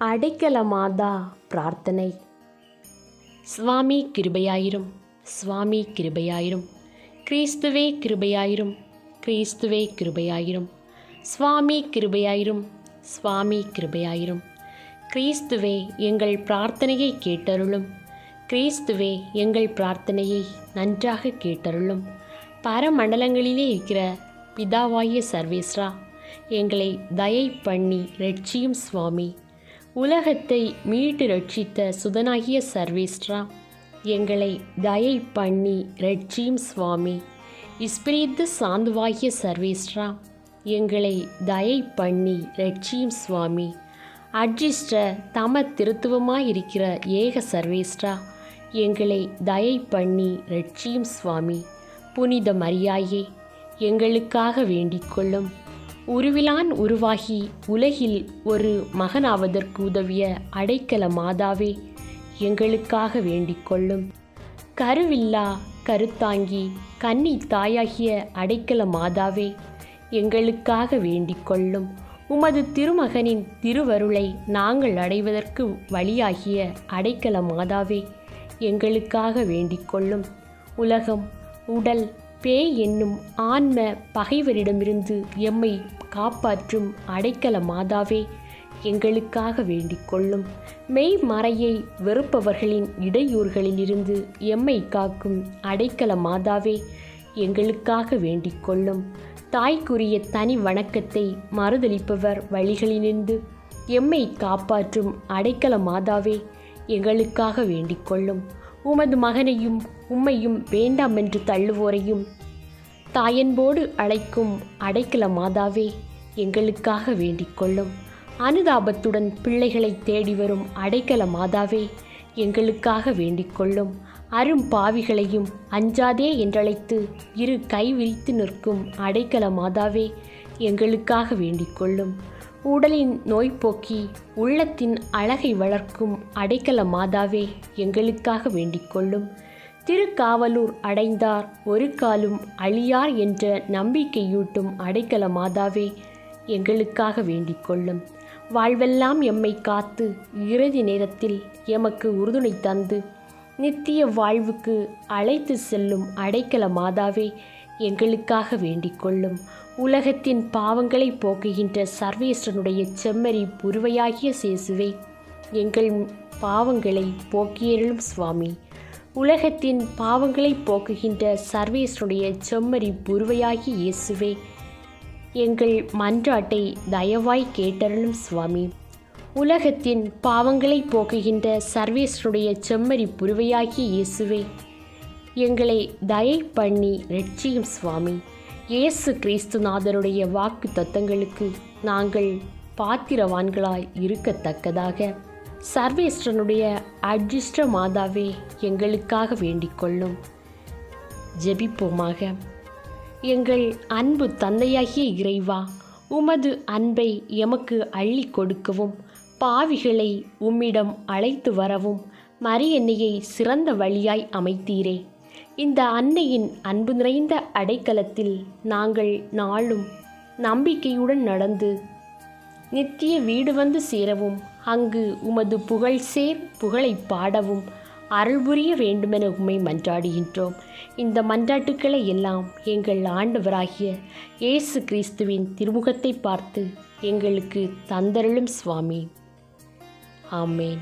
அடைக்கலமாதா பிரார்த்தனை. சுவாமி கிருபையாயிரும் சுவாமி கிருபையாயிரும் கிறிஸ்துவே கிருபையாயிரும் கிறிஸ்துவே கிருபையாயிரும் சுவாமி கிருபையாயிரும் சுவாமி கிருபையாயிரும். கிறிஸ்துவே எங்கள் பிரார்த்தனையை கேட்டருளும் கிறிஸ்துவே எங்கள் பிரார்த்தனையை நன்றாக கேட்டருளும். பரமண்டலங்களிலே இருக்கிற பிதாவாய சர்வேஸ்ரா எங்களை தயை பண்ணி ரட்சியும் சுவாமி. உலகத்தை மீட்டு ரட்சித்த சுதனாகிய சர்வேஸ்ரா எங்களை தயை பண்ணி ரட்சியும் சுவாமி. இஸ்பிரித்து சாந்துவாகிய சர்வேஸ்ரா எங்களை தயை பண்ணி ரட்சியும் சுவாமி. அட்ஜிஸ்ட தம திருத்துவமாயிருக்கிற ஏக சர்வேஸ்ட்ரா எங்களை தயை பண்ணி ரட்சியும் சுவாமி. புனித மரியாயே எங்களுக்காக வேண்டிக் கொள்ளும். உருவிலான் உருவாகி உலகில் ஒரு மகனாவதற்கு உதவிய அடைக்கல மாதாவே எங்களுக்காக வேண்டிக் கொள்ளும். கருவில்லா கருத்தாங்கி கன்னி தாயாகிய அடைக்கல மாதாவே எங்களுக்காக வேண்டிக் கொள்ளும். உமது திருமகனின் திருவருளை நாங்கள் அடைவதற்கு வழியாகிய அடைக்கல மாதாவே எங்களுக்காக வேண்டிக் கொள்ளும். உலகம் உடல் பேய் என்னும் ஆன்ம பகைவரிடமிருந்து எம்மை காப்பாற்றும் அடைக்கல மாதாவே எங்களுக்காக வேண்டிக் கொள்ளும். மெய் மறையை வெறுப்பவர்களின் இடையூறுகளிலிருந்து எம்மை காக்கும் அடைக்கல மாதாவே எங்களுக்காக வேண்டிக் கொள்ளும். தாய்க்குரிய தனி வணக்கத்தை மறுதளிப்பவர் வழிகளிலிருந்து எம்மை காப்பாற்றும் அடைக்கல மாதாவே எங்களுக்காக வேண்டிக் கொள்ளும். உமது மகனையும் உம்மையும் வேண்டாம் என்று தள்ளுவோரையும் தாயன்போடு அழைக்கும் அடைக்கல மாதாவே எங்களுக்காக வேண்டிக் கொள்ளும். அனுதாபத்துடன் பிள்ளைகளை தேடி வரும் அடைக்கல மாதாவே எங்களுக்காக வேண்டிக் கொள்ளும். அரும் பாவிகளையும் அஞ்சாதே என்றழைத்து இரு கை விரித்து நிற்கும் அடைக்கல மாதாவே எங்களுக்காக வேண்டிக் கொள்ளும். உடலின் நோய் போக்கி உள்ளத்தின் அழகை வளர்க்கும் அடைக்கல மாதாவே எங்களுக்காக வேண்டிக் கொள்ளும். திருக்காவலூர் அடைந்தார். ஒரு காலும் அழியார் என்ற நம்பிக்கையூட்டும் அடைக்கல மாதாவே எங்களுக்காக வேண்டிக் கொள்ளும். வாழ்வெல்லாம் எம்மை காத்து இறுதி நேரத்தில் எமக்கு உறுதுணை தந்து நித்திய வாழ்வுக்கு அழைத்து செல்லும் அடைக்கல மாதாவே எங்களுக்காக வேண்டிக் கொள்ளும். உலகத்தின் பாவங்களை போக்குகின்ற சர்வேஸ்வரனுடைய செம்மறி புருவையாகிய சேசுவை எங்கள் பாவங்களை போக்கியருளும் சுவாமி. உலகத்தின் பாவங்களை போக்குகின்ற சர்வேஸ்வருடைய செம்மறி புருவையாகி இயேசுவே எங்கள் மன்றாட்டை தயவாய் கேட்டருளும் சுவாமி. உலகத்தின் பாவங்களை போக்குகின்ற சர்வேஸ்வருடைய செம்மறி புருவையாகி இயேசுவே எங்களை தயை பண்ணி ரட்சியும் சுவாமி. இயேசு கிறிஸ்துநாதருடைய வாக்கு தத்தங்களுக்கு நாங்கள் பாத்திரவான்களாய் இருக்கத்தக்கதாக சர்வேஸ்வரனுடைய அஜிஷ்ட மாதாவே எங்களுக்காக வேண்டிக் கொள்ளும் ஜெபிப்போமாக. எங்கள் அன்பு தந்தையாகிய இறைவா உமது அன்பை எமக்கு அள்ளி கொடுக்கவும் பாவிகளை உம்மிடம் அழைத்து வரவும் மரியன்னையை சிறந்த வழியாய் அமைத்தீரே. இந்த அன்னையின் அன்பு நிறைந்த அடைக்கலத்தில் நாங்கள் நாளும் நம்பிக்கையுடன் நடந்து நித்திய வீடு வந்து சேரவும். அங்கு உமது புகழ் சேர் புகழை பாடவும். அருள் புரிய வேண்டுமென உம்மை மன்றாடுகின்றோம். இந்த மன்றாட்டுக்களை எல்லாம் எங்கள் ஆண்டவராகிய இயேசு கிறிஸ்துவின் திருமுகத்தை பார்த்து எங்களுக்கு தந்தருளும் சுவாமி. ஆமேன்.